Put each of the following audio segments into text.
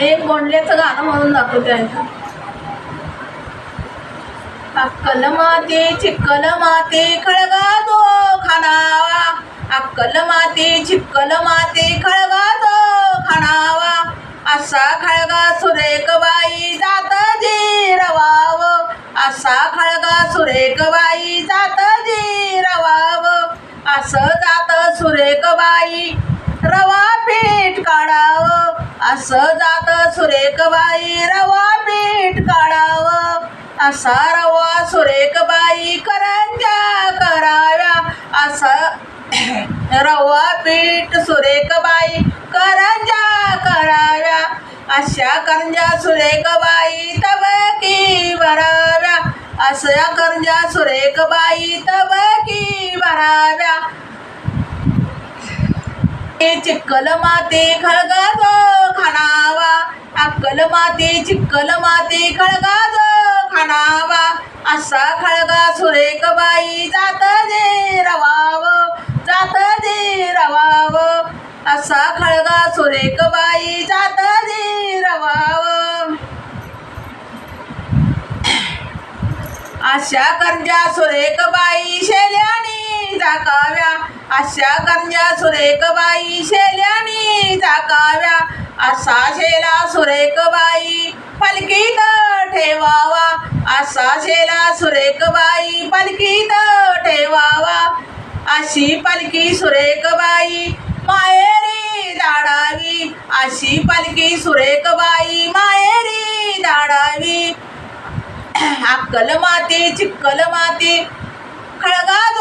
एक बोंडल्याचं गाणं म्हणून दाखवते अक्कल माते चिक्कल माते खळगा जो खानावा. अक्कल माते चिक्कल माते खळगा तो खानावा. असा खळगा सुरेख बाई जात जी रवाव असा खळगा सुरेख बाई जात जी रवाव असं जात सुरेख बाई रवा पीठ काढावं. असं जात सुरेख बाई रवा पीठ काढावं. असा रवा सुरेख बाई करंजा कराव्या. असं रवा पीठ सुरेख बाई करंजा कराव्या. अशा करंजा सुरेख बाई तबकी भराव्या. अशा करंजा सुरेख बाई तबकी भराव्या. ते चिक्कल माते खळगा अक्कल माते खळगाज खाणावा. असा खळगा सुरेख बाई जात जे रवाव जात जे रवाव. असा खळगा सुरेख बाई जात जे रवाव. अशा करंजा सुरेख बाई शेल्याने जाकाव्या अशा कन्या सुरेख बाई शेल्यानी झाकाव्या असा शेला सुरेख बाई पलकीत ठेवावा. असा शेला सुरेख बाई पलकीत ठेवावा. अशी पलकी सुरेख बाई माहेरी दाडावी. अशी पलकी सुरेख बाई माहेरी दाडावी. अक्कल माती चिक्कल माती खळगाज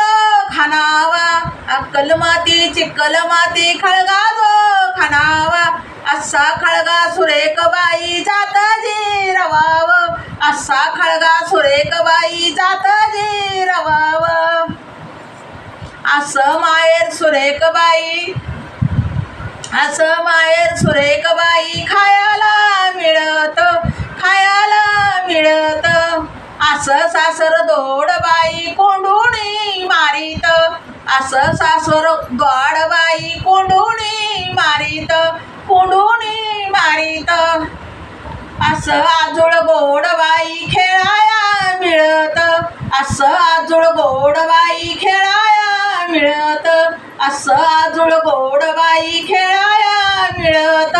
खानावा. अक्कल माती खळगा जो खळगाज खानावा असा खळगा सुरेख बाई जात जे रवाव. असा खळगा सुरेख बाई जात जी रवाव. असं माहेर सुरेख बाई असं माहेर सुरेख बाई खायला मिळत खायला मिळत. असं सासर दोड बाई कोंडून मारीत. असं सासर गोड बाई मारीत कोंडुणी मारीत. असं आजोळ गोड बाई खेळाया मिळत असं आजोळ गोड बाई खेळाया मिळत असं आजोळ गोड बाई खेळाया मिळत.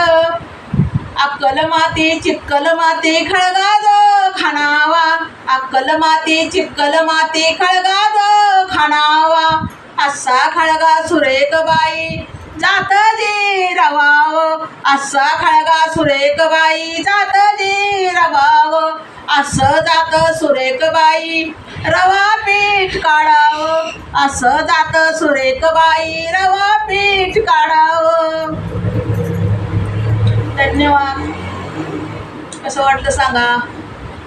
अक्कल माती चिक्कल माती खळगाज खाणावा. अक्कल माती चिक्कल माती खळगाज खाणावा. असा खळगा सुरेख बाई. जात जी रवाव. असा खळगा सुरेख बाई. जात जी रवाव. असं जात सुरेख बाई. रवा पीठ काढावं. असं जात सुरेख बाई. रवा पीठ काढावं. धन्यवाद. कसं वाटलं सांगा?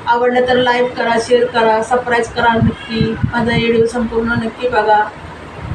आवडलं तर लाईक करा शेअर करा सबस्क्राईब करा नक्की. माझा व्हिडिओ संपूर्ण नक्की बघा.